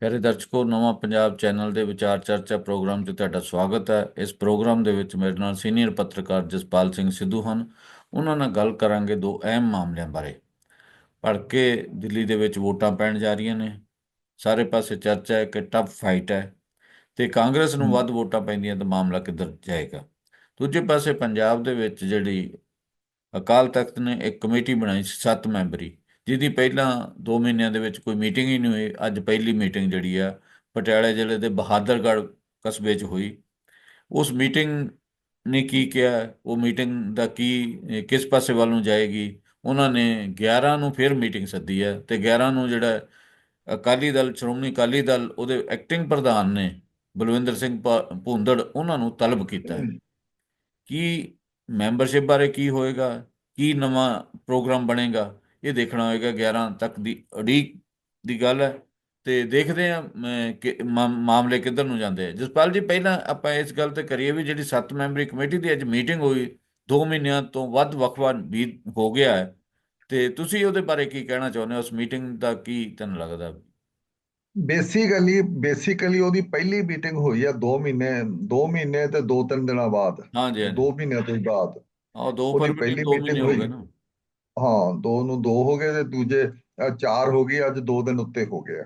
ਪਿਆਰੇ ਦਰਸ਼ਕੋ ਨਵਾਂ ਪੰਜਾਬ ਚੈਨਲ ਦੇ ਵਿਚਾਰ ਚਰਚਾ ਪ੍ਰੋਗਰਾਮ 'ਚ ਤੁਹਾਡਾ ਸਵਾਗਤ ਹੈ। ਇਸ ਪ੍ਰੋਗਰਾਮ ਦੇ ਵਿੱਚ ਮੇਰੇ ਨਾਲ ਸੀਨੀਅਰ ਪੱਤਰਕਾਰ ਜਸਪਾਲ ਸਿੰਘ ਸਿੱਧੂ ਹਨ। ਉਹਨਾਂ ਨਾਲ ਗੱਲ ਕਰਾਂਗੇ ਦੋ ਅਹਿਮ ਮਾਮਲਿਆਂ ਬਾਰੇ। ਭੜਕੇ ਦਿੱਲੀ ਦੇ ਵਿੱਚ ਵੋਟਾਂ ਪੈਣ ਜਾ ਰਹੀਆਂ ਨੇ। ਸਾਰੇ ਪਾਸੇ ਚਰਚਾ ਹੈ ਕਿ ਟਫ ਫਾਈਟ ਹੈ ਤੇ ਕਾਂਗਰਸ ਨੂੰ ਵੱਧ ਵੋਟਾਂ ਪੈਂਦੀਆਂ ਤਾਂ ਮਾਮਲਾ ਕਿੱਧਰ ਜਾਏਗਾ? ਦੂਜੇ ਪਾਸੇ ਪੰਜਾਬ ਦੇ ਵਿੱਚ ਜਿਹੜੀ ਅਕਾਲ ਤਖਤ ਨੇ ਇੱਕ ਕਮੇਟੀ ਬਣਾਈ ਸੀ ਸੱਤ ਮੈਂਬਰੀ। ਜਿਹਦੀ ਪਹਿਲਾਂ 2 ਮਹੀਨਿਆਂ ਦੇ ਵਿੱਚ ਕੋਈ ਮੀਟਿੰਗ ਹੀ ਨਹੀਂ ਹੋਈ, ਅੱਜ ਪਹਿਲੀ ਮੀਟਿੰਗ ਜਿਹੜੀ ਆ, ਪਟਿਆਲੇ ਜ਼ਿਲ੍ਹੇ ਦੇ ਬਹਾਦਰਗੜ੍ਹ ਕਸਬੇ 'ਚ ਹੋਈ। ਉਸ ਮੀਟਿੰਗ ਨੇ ਕੀ ਕਿਹਾ? ਉਹ ਮੀਟਿੰਗ ਦਾ ਕੀ ਕਿਸ ਪਾਸੇ ਵੱਲ ਨੂੰ ਜਾਏਗੀ? ਉਹਨਾਂ ਨੇ 11 ਨੂੰ ਫਿਰ ਮੀਟਿੰਗ ਸੱਦੀ ਹੈ ਤੇ 11 ਨੂੰ ਜਿਹੜਾ ਅਕਾਲੀ ਦਲ, ਸ਼੍ਰੋਮਣੀ ਅਕਾਲੀ ਦਲ, ਉਹਦੇ ਐਕਟਿੰਗ ਪ੍ਰਧਾਨ ਨੇ ਬਲਵਿੰਦਰ ਸਿੰਘ ਭਾ- ਭੂੰਦੜ, ਉਹਨਾਂ ਨੂੰ ਤਲਬ ਕੀਤਾ। ਹੈ ਕੀ ਮੈਂਬਰਸ਼ਿਪ ਬਾਰੇ ਕੀ ਹੋਏਗਾ? ਕੀ ਨਵਾਂ ਪ੍ਰੋਗਰਾਮ ਬਣੇਗਾ? ਇਹ ਦੇਖਣਾ ਹੋਏਗਾ 11 ਤੱਕ ਦੀ ਉਡੀਕ ਦੀ ਗੱਲ ਹੈ। ਤੇ ਦੇਖਦੇ ਆ ਕਿ ਮਾਮਲੇ ਕਿੱਧਰ ਨੂੰ ਜਾਂਦੇ ਆ। ਜਸਪਾਲ ਜੀ ਪਹਿਲਾਂ ਆਪਾਂ ਇਸ ਗੱਲ ਤੇ ਕਰੀਏ ਵੀ ਜਿਹੜੀ 7 ਮੈਂਬਰੀ ਕਮੇਟੀ ਦੀ ਅੱਜ ਮੀਟਿੰਗ ਹੋਈ 2 ਮਹੀਨਿਆਂ ਤੋਂ ਵੱਧ ਵਕਫਾ ਵੀ ਹੋ ਗਿਆ ਹੈ। ਤੇ ਤੁਸੀਂ ਉਹਦੇ ਬਾਰੇ ਕੀ ਕਹਿਣਾ ਚਾਹੁੰਦੇ ਹੋ? ਉਸ ਮੀਟਿੰਗ ਦਾ ਕੀ ਤੁਹਾਨੂੰ ਲੱਗਦਾ? ਬੇਸਿਕਲੀ ਬੇਸਿਕਲੀ ਉਹਦੀ ਪਹਿਲੀ ਮੀਟਿੰਗ ਹੋਈ ਆ 2 ਮਹੀਨੇ 2 ਮਹੀਨੇ ਤੇ 2-3 ਦਿਨਾਂ ਬਾਅਦ। ਹਾਂਜੀ ਹਾਂਜੀ। 2 ਮਹੀਨਿਆਂ ਤੋਂ ਬਾਅਦ। ਆਹ 2 ਉਹਦੀ ਫਰਵਰੀ ਪਹਿਲੀ 2 ਮਹੀਨੇ meeting ਹੋ ਗਏ ਹੋਈ। ਨਾ। ਹਾਂ, ਦੋ ਨੂੰ ਦੋ ਹੋ ਗਏ ਤੇ ਦੂਜੇ ਚਾਰ ਹੋ ਗਏ, ਅੱਜ ਦੋ ਦਿਨ ਉੱਤੇ ਹੋ ਗਿਆ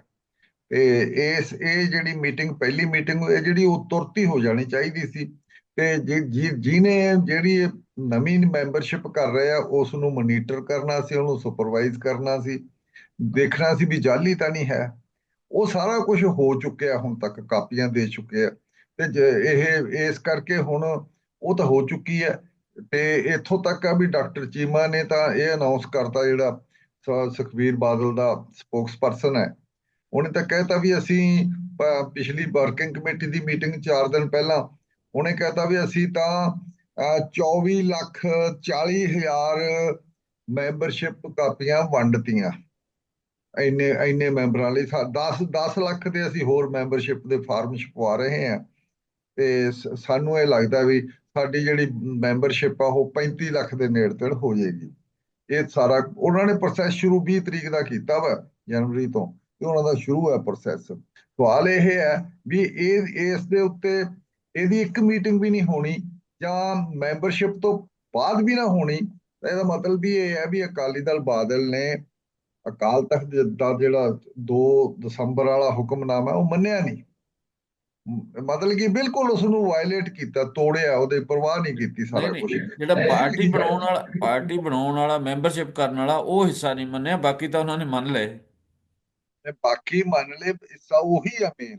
ਤੇ ਇਸ, ਇਹ ਜਿਹੜੀ ਮੀਟਿੰਗ, ਪਹਿਲੀ ਮੀਟਿੰਗ, ਇਹ ਜਿਹੜੀ ਉਹ ਤੁਰਤੀ ਹੋ ਜਾਣੀ ਚਾਹੀਦੀ ਸੀ। ਤੇ ਜਿ- ਜਿ- ਜਿਹਨੇ ਜਿਹੜੀ ਨਵੀਂ ਮੈਂਬਰਸ਼ਿਪ ਕਰ ਰਹੇ ਆ ਉਸ ਨੂੰ ਮੋਨੀਟਰ ਕਰਨਾ ਸੀ, ਉਹਨੂੰ ਸੁਪਰਵਾਈਜ਼ ਕਰਨਾ ਸੀ, ਦੇਖਣਾ ਸੀ ਵੀ ਜਾਲੀ ਤਾਂ ਨਹੀਂ ਹੈ। ਉਹ ਸਾਰਾ ਕੁਝ ਹੋ ਚੁੱਕਿਆ, ਹੁਣ ਤੱਕ ਕਾਪੀਆਂ ਦੇ ਚੁੱਕੇ ਆ। ਤੇ ਜ- ਇਹ, ਇਸ ਕਰਕੇ ਹੁਣ ਉਹ ਤਾਂ ਹੋ ਚੁੱਕੀ ਹੈ। ਤੇ ਇੱਥੋਂ ਤੱਕ ਆ ਵੀ ਡਾਕਟਰ ਚੀਮਾ ਨੇ ਤਾਂ ਇਹ ਅਨਾਉਂਸ ਕਰਤਾ ਜਿਹੜਾ ਸ- ਸੁਖਬੀਰ ਬਾਦਲ ਦਾ ਸਪੋਕਸਪਰਸਨ ਹੈ। ਉਹਨੇ ਤਾਂ ਕਹਿਤਾ ਵੀ ਅਸੀਂ ਪਿਛਲੀ ਵਰਕਿੰਗ ਕਮੇਟੀ ਦੀ ਮੀਟਿੰਗ 4 ਦਿਨ ਪਹਿਲਾਂ ਉਹਨੇ ਕਹਿਤਾ ਵੀ ਅਸੀਂ ਤਾਂ ਅਹ, 24 ਲੱਖ 40 ਹਜ਼ਾਰ ਮੈਂਬਰਸ਼ਿਪ ਕਾਪੀਆਂ ਵੰਡਤੀਆਂ। ਇੰਨੇ ਇੰਨੇ ਮੈਂਬਰਾਂ ਲਈ 10 10 ਲੱਖ ਦੇ ਅਸੀਂ ਹੋਰ ਮੈਂਬਰਸ਼ਿਪ ਦੇ ਫਾਰਮ ਛਪਵਾ ਰਹੇ ਹਾਂ। ਤੇ ਸਾਨੂੰ ਇਹ ਲੱਗਦਾ ਵੀ ਸਾਡੀ ਜਿਹੜੀ ਮੈਂਬਰਸ਼ਿਪ ਆ, ਉਹ 35 ਲੱਖ ਦੇ ਨੇੜੇ ਤੇੜ ਹੋ ਜਾਏਗੀ। ਇਹ ਸਾਰਾ, ਉਹਨਾਂ ਨੇ ਪ੍ਰੋਸੈਸ ਸ਼ੁਰੂ 20 ਤਰੀਕ ਦਾ ਕੀਤਾ ਵਾ, ਜਨਵਰੀ ਤੋਂ, ਤੇ ਉਹਨਾਂ ਦਾ ਸ਼ੁਰੂ ਹੈ ਪ੍ਰੋਸੈਸ ਸਵਾਲ ਇਹ ਹੈ ਵੀ ਇਹ, ਇਸ ਦੇ ਉੱਤੇ ਇਹਦੀ ਇੱਕ ਮੀਟਿੰਗ ਵੀ ਨਹੀਂ ਹੋਣੀ, ਜਾਂ ਮੈਂਬਰਸ਼ਿਪ ਤੋਂ ਬਾਅਦ ਵੀ ਨਾ ਹੋਣੀ ਇਹਦਾ ਮਤਲਬ ਵੀ ਇਹ ਹੈ ਵੀ ਅਕਾਲੀ ਦਲ ਬਾਦਲ ਨੇ ਅਕਾਲ ਤਖਤ ਦਾ ਜਿਹੜਾ 2 ਦਸੰਬਰ ਵਾਲਾ ਹੁਕਮਨਾਮਾ, ਉਹ ਮੰਨਿਆ ਨਹੀਂ। ਮਤਲਬ ਕਿ ਬਿਲਕੁਲ ਉਸ ਨੂੰ ਵਾਇਲੇਟ ਕੀਤਾ ਤੋੜਿਆ ਉਹਦੇ ਪਰਵਾਹ ਨਹੀਂ ਕੀਤੀ ਸਾਰਾ ਕੁਝ ਜਿਹੜਾ ਪਾਰਟੀ ਬਣਾਉਣ ਵਾਲਾ ਪਾਰਟੀ ਬਣਾਉਣ ਵਾਲਾ ਮੈਂਬਰਸ਼ਿਪ ਕਰਨ ਵਾਲਾ ਉਹ ਹਿੱਸਾ ਨਹੀਂ ਮੰਨਿਆ ਬਾਕੀ ਤਾਂ ਉਹਨਾਂ ਨੇ ਮੰਨ ਲਏ। ਤੇ ਬਾਕੀ ਮੰਨ ਲੈ ਹਿੱਸਾ ਉਹੀ ਆ ਮੇਨ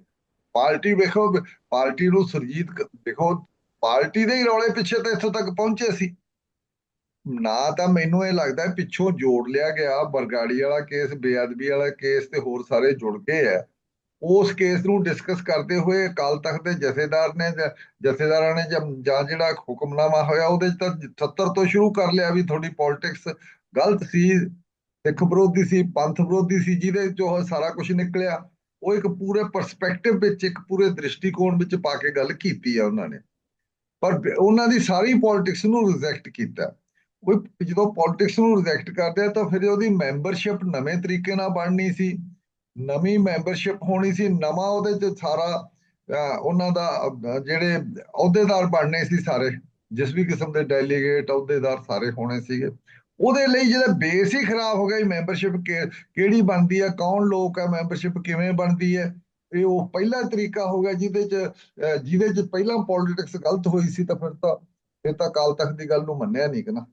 ਪਾਰਟੀ ਵੇਖੋ ਪਾਰਟੀ ਨੂੰ ਸੁਰਜੀਤ ਕ- ਦੇਖੋ ਪਾਰਟੀ ਦੇ ਹੀ ਰੌਲੇ ਪਿੱਛੇ ਤਾਂ ਇੱਥੋਂ ਤੱਕ ਪਹੁੰਚੇ ਸੀ। ਨਾ ਤਾਂ ਮੈਨੂੰ ਇਹ ਲੱਗਦਾ ਪਿੱਛੋਂ ਜੋੜ ਲਿਆ ਗਿਆ ਬਰਗਾੜੀ ਵਾਲਾ ਕੇਸ ਬੇਅਦਬੀ ਵਾਲਾ ਕੇਸ ਤੇ ਹੋਰ ਸਾਰੇ ਜੁੜ ਗਏ ਆ। ਉਸ ਕੇਸ ਨੂੰ ਡਿਸਕਸ ਕਰਦੇ ਹੋਏ ਅਕਾਲ ਤਖਤ ਦੇ ਜਥੇਦਾਰ ਨੇ ਜਾਂ ਜਥੇਦਾਰਾਂ ਨੇ ਜਾਂ ਜਿਹੜਾ ਹੁਕਮਨਾਮਾ ਹੋਇਆ ਉਹਦੇ ਚ ਤਾਂ 77 ਤੋਂ ਸ਼ੁਰੂ ਕਰ ਲਿਆ ਵੀ ਤੁਹਾਡੀ ਪੋਲਿਟਿਕਸ ਗਲਤ ਸੀ, ਸਿੱਖ ਵਿਰੋਧੀ ਸੀ, ਪੰਥ ਵਿਰੋਧੀ ਸੀ, ਜਿਹਦੇ ਚੋਂ ਸਾਰਾ ਕੁਝ ਨਿਕਲਿਆ। ਉਹ ਇੱਕ ਪੂਰੇ ਪਰਸਪੈਕਟਿਵ ਵਿੱਚ, ਇੱਕ ਪੂਰੇ ਦ੍ਰਿਸ਼ਟੀਕੋਣ ਵਿੱਚ ਪਾ ਕੇ ਗੱਲ ਕੀਤੀ ਆ ਉਹਨਾਂ ਨੇ। ਪਰ ਉਹਨਾਂ ਦੀ ਸਾਰੀ ਪੋਲਿਟਿਕਸ ਨੂੰ ਰਿਜੈਕਟ ਕੀਤਾ। ਕੋਈ ਜਦੋਂ ਪੋਲਿਟਿਕਸ ਨੂੰ ਰਿਜੈਕਟ ਕਰਦੇ ਆ ਤਾਂ ਫਿਰ ਉਹਦੀ ਮੈਂਬਰਸ਼ਿਪ ਨਵੇਂ ਤਰੀਕੇ ਨਾਲ ਬਣਨੀ ਸੀ। ਨਵੀਂ ਮੈਂਬਰਸ਼ਿਪ ਹੋਣੀ ਸੀ ਨਵਾਂ ਉਹਦੇ ਚ ਸਾਰਾ ਅਹ, ਉਹਨਾਂ ਦਾ ਜਿਹੜੇ ਅਹੁਦੇਦਾਰ ਬਣਨੇ ਸੀ ਸਾਰੇ ਜਿਸ ਵੀ ਕਿਸਮ ਦੇ ਡੈਲੀਗੇਟ ਅਹੁਦੇਦਾਰ ਸਾਰੇ ਹੋਣੇ ਸੀਗੇ। ਉਹਦੇ ਲਈ ਜਿਹੜਾ ਬੇਸ ਹੀ ਖਰਾਬ ਹੋ ਗਿਆ ਮੈਂਬਰਸ਼ਿਪ ਕਿਹੜੀ ਬਣਦੀ ਹੈ ਕੌਣ ਲੋਕ ਹੈ ਮੈਂਬਰਸ਼ਿਪ ਕਿਵੇਂ ਬਣਦੀ ਹੈ ਇਹ ਉਹ ਪਹਿਲਾ ਤਰੀਕਾ ਹੋ ਗਿਆ ਜਿਹਦੇ ਚ ਅਹ, ਜਿਹਦੇ ਚ ਪਹਿਲਾਂ ਪੋਲਿਟਿਕਸ ਗਲਤ ਹੋਈ ਸੀ ਤਾਂ ਫਿਰ ਤਾਂ ਫਿਰ ਤਾਂ ਅਕਾਲ ਤਖਤ ਦੀ ਗੱਲ ਨੂੰ ਮੰਨਿਆ ਨਹੀਂ ਕਿ ਨਾ।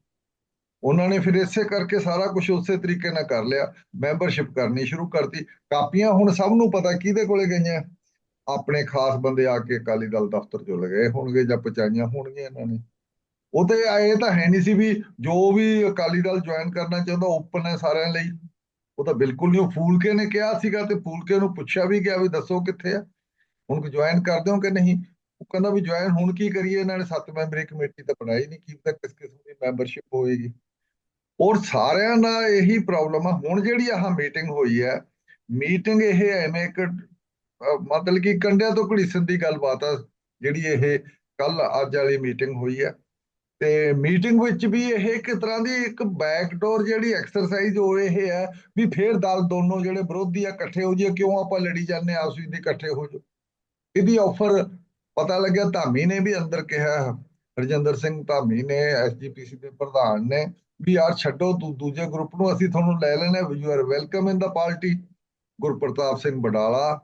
ਉਹਨਾਂ ਨੇ ਫਿਰ ਇਸੇ ਕਰਕੇ ਸਾਰਾ ਕੁਝ ਉਸੇ ਤਰੀਕੇ ਨਾਲ ਕਰ ਲਿਆ ਮੈਂਬਰਸ਼ਿਪ ਕਰਨੀ ਸ਼ੁਰੂ ਕਰਤੀ। ਕਾਪੀਆਂ ਹੁਣ ਸਭ ਨੂੰ ਪਤਾ ਕਿਹਦੇ ਕੋਲੇ ਗਈਆਂ? ਆਪਣੇ ਖਾਸ ਬੰਦੇ ਆ ਕੇ ਅਕਾਲੀ ਦਲ ਦਫ਼ਤਰ ਚੋਂ ਲਗਾਏ ਹੋਣਗੇ ਜਾਂ ਪਹੁੰਚਾਈਆਂ ਹੋਣਗੀਆਂ ਇਹਨਾਂ ਨੇ। ਉਹ ਤੇ ਇਹ ਤਾਂ ਹੈ ਨਹੀਂ ਸੀ ਵੀ ਜੋ ਵੀ ਅਕਾਲੀ ਦਲ ਜੁਆਇਨ ਕਰਨਾ ਚਾਹੁੰਦਾ ਓਪਨ ਹੈ ਸਾਰਿਆਂ ਲਈ। ਉਹ ਤਾਂ ਬਿਲਕੁਲ ਨਹੀਂ, ਉਹ ਫੂਲਕੇ ਨੇ ਕਿਹਾ ਸੀਗਾ ਤੇ ਫੂਲਕੇ ਨੂੰ ਪੁੱਛਿਆ ਵੀ ਗਿਆ ਵੀ ਦੱਸੋ ਕਿੱਥੇ ਆ। ਹੁਣ ਜੁਆਇਨ ਕਰਦੇ ਹੋ ਕਿ ਨਹੀਂ? ਉਹ ਕਹਿੰਦਾ ਵੀ ਜੁਆਇਨ ਹੁਣ ਕੀ ਕਰੀਏ? ਇਹਨਾਂ ਨੇ ਸੱਤ ਮੈਂਬਰੀ ਕਮੇਟੀ ਤਾਂ ਬਣਾਈ ਨਹੀਂ, ਕੀ ਪਤਾ ਕਿਸ ਕਿਸਮ ਦੀ ਮੈਂਬਰਸ਼ਿਪ ਹੋਏਗੀ। ਔਰ ਸਾਰਿਆਂ ਦਾ ਇਹੀ ਪ੍ਰੋਬਲਮ ਆ। ਹੁਣ ਜਿਹੜੀ ਆਹ ਮੀਟਿੰਗ ਹੋਈ ਹੈ ਮੀਟਿੰਗ ਇਹ ਐਵੇਂ ਇੱਕ ਮਤਲਬ ਕਿ ਕੰਡਿਆਂ ਤੋਂ ਘੜੀਸਣ ਦੀ ਗੱਲਬਾਤ ਆ ਜਿਹੜੀ ਇਹ ਕੱਲ ਅੱਜ ਵਾਲੀ ਮੀਟਿੰਗ ਹੋਈ ਹੈ। ਤੇ ਮੀਟਿੰਗ ਵਿੱਚ ਵੀ ਇਹ ਇੱਕ ਤਰ੍ਹਾਂ ਦੀ ਇੱਕ ਬੈਕਡੋਰ ਜਿਹੜੀ ਐਕਸਰਸਾਈਜ਼ ਹੋ ਇਹ ਹੈ ਵੀ ਫੇਰ ਦਲ ਦੋਨੋਂ ਜਿਹੜੇ ਵਿਰੋਧੀ ਆ ਇਕੱਠੇ ਹੋ ਜਾਈਏ ਕਿਉਂ ਆਪਾਂ ਲੜੀ ਜਾਂਦੇ ਹਾਂ, ਆਪਸ ਵਿੱਚ ਇਕੱਠੇ ਹੋ ਜਾਓ। ਇਹਦੀ ਆਫਰ ਪਤਾ ਲੱਗਿਆ ਧਾਮੀ ਨੇ ਵੀ ਅੰਦਰ ਕਿਹਾ ਰਜਿੰਦਰ ਸਿੰਘ ਧਾਮੀ ਨੇ ਐਸਜੀਪੀਸੀ ਦੇ ਪ੍ਰਧਾਨ ਨੇ ਵੀ ਯਾਰ ਛੱਡੋ ਦੂ- ਦੂਜੇ ਗਰੁੱਪ ਨੂੰ ਅਸੀਂ ਤੁਹਾਨੂੰ ਲੈ ਲੈਣੇ you are welcome in the party Gurpartap Singh Badala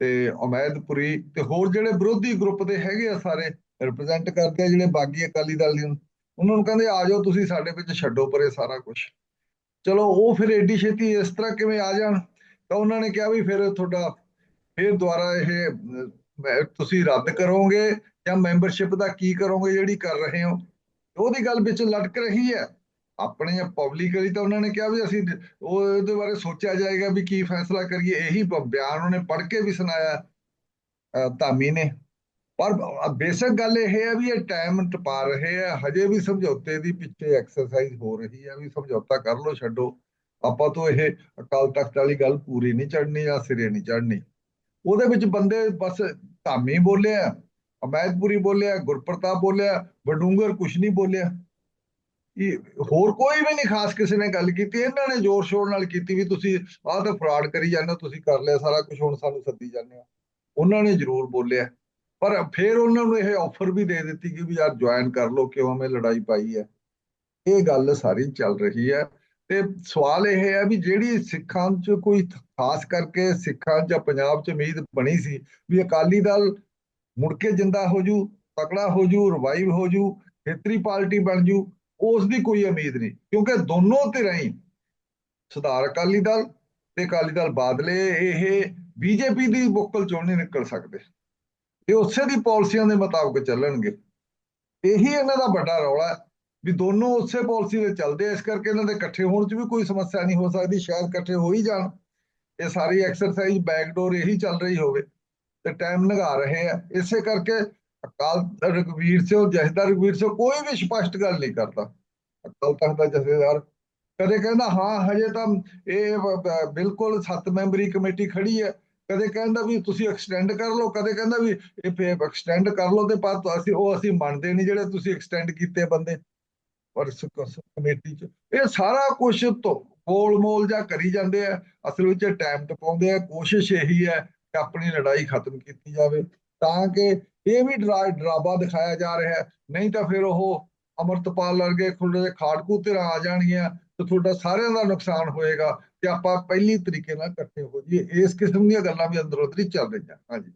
ਤੇ ਉਮੈਦਪੁਰੀ ਤੇ ਹੋਰ ਜਿਹੜੇ ਵਿਰੋਧੀ ਗਰੁੱਪ ਦੇ ਹੈਗੇ ਆ ਸਾਰੇ ਰਿਪਰੈਜ਼ੈਂਟ ਕਰਦੇ ਆ ਜਿਹੜੇ ਬਾਗੀ ਅਕਾਲੀ ਦਲ ਦੇ। ਉਹਨਾਂ ਨੂੰ ਕਹਿੰਦੇ ਆ ਜਾਓ ਤੁਸੀਂ ਸਾਡੇ ਵਿੱਚ ਛੱਡੋ ਪਰੇ ਸਾਰਾ ਕੁਝ ਚਲੋ ਉਹ ਫਿਰ ਏਡੀ ਛੇਤੀ ਇਸ ਤਰ੍ਹਾਂ ਕਿਵੇਂ ਆ ਜਾਣ? ਤਾਂ ਉਹਨਾਂ ਨੇ ਕਿਹਾ ਵੀ ਫਿਰ ਤੁਹਾਡਾ ਫਿਰ ਦੁਬਾਰਾ ਇਹ ਤੁਸੀਂ ਰੱਦ ਕਰੋਗੇ ਜਾਂ ਮੈਂਬਰਸ਼ਿਪ ਦਾ ਕੀ ਕਰੋਗੇ, ਜਿਹੜੀ ਕਰ ਰਹੇ ਹੋ? ਉਹਦੀ ਗੱਲ ਵਿੱਚ ਲਟਕ ਰਹੀ ਹੈ। ਆਪਣੇ ਪਬਲਿਕਲੀ ਤਾਂ ਉਹਨਾਂ ਨੇ ਕਿਹਾ ਵੀ ਅਸੀਂ ਉਹ ਉਹਦੇ ਬਾਰੇ ਸੋਚਿਆ ਜਾਏਗਾ ਵੀ ਕੀ ਫੈਸਲਾ ਕਰੀਏ। ਇਹੀ ਬ- ਬਿਆਨ ਉਹਨੇ ਪੜ੍ਹ ਕੇ ਵੀ ਸੁਣਾਇਆ ਧਾਮੀ ਨੇ। ਪਰ ਬੇਸਿਕ ਗੱਲ ਇਹ ਹੈ ਵੀ ਇਹ ਟਾਈਮ ਟਪਾ ਰਹੇ ਆ। ਹਜੇ ਵੀ ਸਮਝੌਤੇ ਦੀ ਪਿੱਛੇ ਐਕਸਰਸਾਈਜ਼ ਹੋ ਰਹੀ ਹੈ ਵੀ ਸਮਝੌਤਾ ਕਰ ਲਓ, ਛੱਡੋ। ਆਪਾਂ ਤੋਂ ਇਹ ਅਕਾਲ ਤਖਤ ਵਾਲੀ ਗੱਲ ਪੂਰੀ ਨਹੀਂ ਚੜਨੀ ਜਾਂ ਸਿਰੇ ਨਹੀਂ ਚੜਨੀ ਉਹਦੇ ਵਿੱਚ ਬੰਦੇ ਬਸ ਧਾਮੀ ਬੋਲਿਆ। ਅਮੈਦਪੁਰੀ ਬੋਲਿਆ, ਗੁਰਪ੍ਰਤਾਪ ਬੋਲਿਆ, ਵਡੂੰਗਰ ਕੁਛ ਨਹੀਂ ਬੋਲਿਆ। ਇਹ ਹੋਰ ਕੋਈ ਵੀ ਨਹੀਂ ਖਾਸ ਕਿਸੇ ਨੇ ਗੱਲ ਕੀਤੀ, ਇਹਨਾਂ ਨੇ ਜ਼ੋਰ ਸ਼ੋਰ ਨਾਲ ਕੀਤੀ ਵੀ ਤੁਸੀਂ ਆਹ ਤਾਂ ਫਰਾਡ ਕਰੀ ਜਾਂਦੇ ਹੋ, ਤੁਸੀਂ ਕਰ ਲਿਆ ਸਾਰਾ ਕੁਝ ਹੁਣ ਸਾਨੂੰ ਸੱਦੀ ਜਾਂਦੇ ਹੋ। ਉਹਨਾਂ ਨੇ ਜ਼ਰੂਰ ਬੋਲਿਆ। ਪਰ ਫਿਰ ਉਹਨਾਂ ਨੂੰ ਇਹ ਆਫਰ ਵੀ ਦੇ ਦਿੱਤੀ ਕਿ ਵੀ ਯਾਰ ਜੁਆਇਨ ਕਰ ਲਓ, ਕਿਉਂ ਮੈਂ ਲੜਾਈ ਪਾਈ ਹੈ। ਇਹ ਗੱਲ ਸਾਰੀ ਚੱਲ ਰਹੀ ਹੈ ਤੇ ਸਵਾਲ ਇਹ ਹੈ ਵੀ ਜਿਹੜੀ ਸਿੱਖਾਂ 'ਚ ਕੋਈ ਖਾਸ ਕਰਕੇ ਸਿੱਖਾਂ 'ਚ ਪੰਜਾਬ 'ਚ ਉਮੀਦ ਬਣੀ ਸੀ ਵੀ ਅਕਾਲੀ ਦਲ ਮੁੜ ਕੇ ਜਿੰਦਾ ਹੋ ਜੂ, ਤਕੜਾ ਹੋ ਜੂ ਰਿਵਾਈਵ ਹੋ ਜੂ, ਖੇਤਰੀ ਪਾਰਟੀ ਬਣ ਜੂ, ਉਸ ਦੀ ਕੋਈ ਉਮੀਦ ਨਹੀਂ। ਕਿਉਂਕਿ ਦੋਨੋਂ ਧਿਰਾਂ ਹੀ ਸੁਧਾਰ ਅਕਾਲੀ ਦਲ ਤੇ ਅਕਾਲੀ ਦਲ ਬਾਦਲੇ, ਇਹ ਬੀਜੇਪੀ ਦੀ ਬੁੱਕਲ ਚੋਂ ਨਹੀਂ ਨਿਕਲ ਸਕਦੇ। ਇਹ ਉਸੇ ਦੀ ਪਾਲਿਸੀਆਂ ਦੇ ਮੁਤਾਬਕ ਚੱਲਣਗੇ। ਇਹੀ ਇਹਨਾਂ ਦਾ ਵੱਡਾ ਰੌਲਾ ਹੈ ਵੀ ਦੋਨੋਂ ਉਸੇ ਪਾਲਿਸੀ ਦੇ ਚੱਲਦੇ ਇਸ ਕਰਕੇ ਇਹਨਾਂ ਦੇ ਇਕੱਠੇ ਹੋਣ 'ਚ ਵੀ ਕੋਈ ਸਮੱਸਿਆ ਨਹੀਂ ਹੋ ਸਕਦੀ, ਸ਼ਾਇਦ ਇਕੱਠੇ ਹੋ ਹੀ ਜਾਣ। ਇਹ ਸਾਰੀ ਐਕਸਰਸਾਈਜ਼ ਬੈਕਡੋਰ ਇਹੀ ਚੱਲ ਰਹੀ ਹੋਵੇ। ਤੇ ਟਾਈਮ ਲਗਾ ਰਹੇ ਆ। ਇਸੇ ਕਰਕੇ ਅਕਾਲ ਰਘਵੀਰ ਸਿੰਘ, ਜਥੇਦਾਰ ਰਘਵੀਰ ਸਿੰਘ ਕੋਈ ਵੀ ਸਪਸ਼ਟ ਗੱਲ ਨਹੀਂ ਕਰਦਾ। ਅਕਾਲ ਤਖਤ ਦਾ ਜਥੇਦਾਰ ਕਦੇ ਕਹਿੰਦਾ, ਹਾਂ, ਹਜੇ ਤਾਂ ਇਹ ਬਿਲਕੁਲ ਸੱਤ ਮੈਂਬਰੀ ਕਮੇਟੀ ਖੜੀ ਹੈ। ਕਦੇ ਕਹਿੰਦਾ ਵੀ, ਤੁਸੀਂ ਐਕਸਟੈਂਡ ਕਰ ਲਓ। ਕਦੇ ਕਹਿੰਦਾ ਵੀ, ਇਹ ਐਕਸਟੈਂਡ ਕਰ ਲਓ ਤੇ ਪਰ ਅਸੀਂ, ਉਹ ਅਸੀਂ ਮੰਨਦੇ ਨਹੀਂ ਜਿਹੜੇ ਤੁਸੀਂ ਐਕਸਟੈਂਡ ਕੀਤੇ ਬੰਦੇ। ਪਰ ਕਮੇਟੀ ਚ ਇਹ ਸਾਰਾ ਕੁਝ ਤੋਂ ਗੋਲ ਮੋਲ ਜਾਂ ਕਰੀ ਜਾਂਦੇ ਆ। ਅਸਲ ਵਿੱਚ ਟਾਈਮ ਟਪਾਉਂਦੇ ਆ। ਕੋਸ਼ਿਸ਼ ਇਹੀ ਹੈ ਆਪਣੀ ਲੜਾਈ ਖਤਮ ਕੀਤੀ ਜਾਵੇ ਤਾਂ ਕਿ ਇਹ ਵੀ ਡਰਾ ਡਰਾਵਾ ਦਿਖਾਇਆ ਜਾ ਰਿਹਾ ਹੈ। ਨਹੀਂ ਤਾਂ ਫਿਰ ਉਹ ਅਮਰਤਪਾਲ ਵਰਗੇ ਖੁੱਲੇ ਖਾੜਕੂ ਤੇ ਆ ਜਾਣਗੀਆਂ ਤੇ ਤੁਹਾਡਾ ਸਾਰਿਆਂ ਦਾ ਨੁਕਸਾਨ ਹੋਏਗਾ ਤੇ ਆਪਾਂ ਪਹਿਲੀ ਤਰੀਕੇ ਨਾਲ ਇਕੱਠੇ ਹੋ ਜਾਈਏ। ਇਸ ਕਿਸਮ ਦੀਆਂ ਗੱਲਾਂ ਵੀ ਅੰਦਰੋਂ ਅੰਦਰ ਹੀ ਚੱਲ ਰਹੀਆਂ। ਹਾਂਜੀ।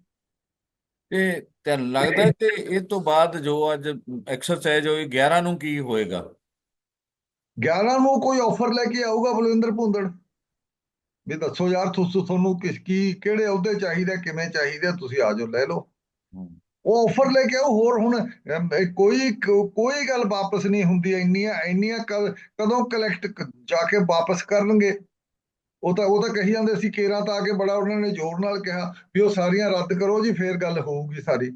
ਤੇ ਤੁਹਾਨੂੰ ਲੱਗਦਾ ਕਿ ਇਹ ਤੋਂ ਬਾਅਦ ਜੋ ਅੱਜ ਐਕਸਰਸਾਈਜ਼ ਹੋਈ 11 ਨੂੰ ਕੀ ਹੋਏਗਾ? 11 ਨੂੰ ਕੋਈ ਆਫਰ ਲੈ ਕੇ ਆਊਗਾ ਬਲਵਿੰਦਰ ਭੁੰਦੜ? ਵੀ ਦੱਸੋ ਯਾਰ ਤੁਸੀਂ ਤੁਹਾਨੂੰ ਕਿਸ ਕੀ, ਕਿਹੜੇ ਅਹੁਦੇ ਚਾਹੀਦੇ, ਕਿਵੇਂ ਚਾਹੀਦੇ, ਤੁਸੀਂ ਆ ਜਾਓ, ਲੈ ਲਓ। ਉਹ ਆਫਰ ਲੈ ਕੇ ਆਓ, ਹੋਰ ਹੁਣ ਕੋਈ ਕੋਈ ਗੱਲ ਵਾਪਸ ਨਹੀਂ ਹੁੰਦੀ, ਇੰਨੀਆਂ ਇੰਨੀਆਂ ਕਦੋਂ ਕਲੈਕਟ ਜਾ ਕੇ ਵਾਪਸ ਕਰਨਗੇ। ਉਹ ਤਾਂ ਉਹ ਤਾਂ ਕਹੀ ਜਾਂਦੇ ਸੀ, ਕੇਰਾਂ ਤਾਂ ਆ ਕੇ ਬੜਾ ਉਹਨਾਂ ਨੇ ਜ਼ੋਰ ਨਾਲ ਕਿਹਾ ਵੀ ਉਹ ਸਾਰੀਆਂ ਰੱਦ ਕਰੋ ਜੀ, ਫੇਰ ਗੱਲ ਹੋਊਗੀ ਸਾਰੀ।